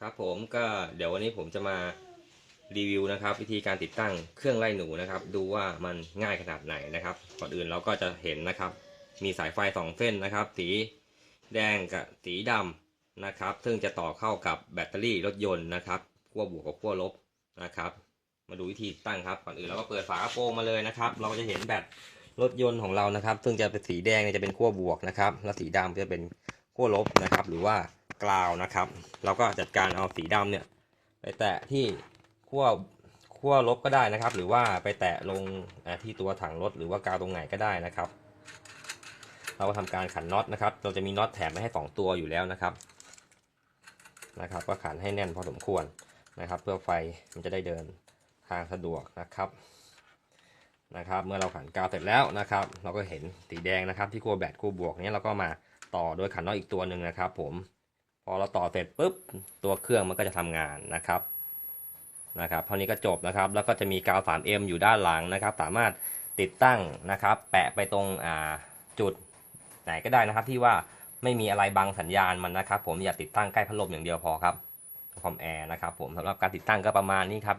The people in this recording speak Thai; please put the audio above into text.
ครับผมก็เดี๋ยววันนี้ผมจะมารีวิวนะครับ วิธีการติดตั้งเครื่องไล่หนูนะครับ ดูว่ามันง่ายขนาดไหนนะครับ ก่อนอื่นเราก็จะเห็นนะครับ มีสายไฟสองเส้นนะครับ สีแดงกับสีดำนะครับ ซึ่งจะต่อเข้ากับแบตเตอรี่รถยนต์นะครับขั้วบวกกับขั้วลบนะครับ มาดูวิธีตั้งครับก่อนอื่นเราก็เปิดฝากระโปรงมาเลยนะครับ เราจะเห็นแบตรถยนต์ของเรานะครับ ซึ่งจะเป็นสีแดงเนี่ยจะเป็นขั้วบวกนะครับ แล้วสีดำจะเป็นขั้วลบนะครับ หรือว่า กราวนะครับ เราก็จัดการเอาสีดำเนี่ย ไปแตะที่ขั้วขั้วลบก็ได้นะครับ หรือว่าไปแตะลงที่ตัวถังรถหรือว่ากาวตรงไหนก็ได้นะครับ เราก็ทำการขันน็อตนะครับ เราจะมีน็อตแถมมาให้สองตัวอยู่แล้วนะครับนะครับ ก็ขันให้แน่นพอสมควรนะครับ เพื่อไฟมันจะได้เดินทางสะดวกนะครับนะครับ เมื่อเราขันกาวเสร็จแล้วนะครับ เราก็เห็นสีแดงนะครับที่ขั้วแบตขั้วบวกเนี้ยเราก็มาต่อโดยขันน็อตอีกตัวหนึ่งนะครับ ผม พอเราต่อเสร็จปุ๊บตัวเครื่องมันก็จะทำงานนะครับนะครับเท่านี้ก็จบนะครับแล้วก็จะมีกาว 3M อยู่ด้านหลังนะครับ สามารถติดตั้งนะครับ แปะไปตรงจุดไหนก็ได้นะครับ ที่ว่าไม่มีอะไรบังสัญญาณมันนะครับ ผมอย่าติดตั้งใกล้พัดลมอย่างเดียวพอครับคอมแอร์นะครับผมสำหรับการติดตั้งก็ประมาณนี้ครับ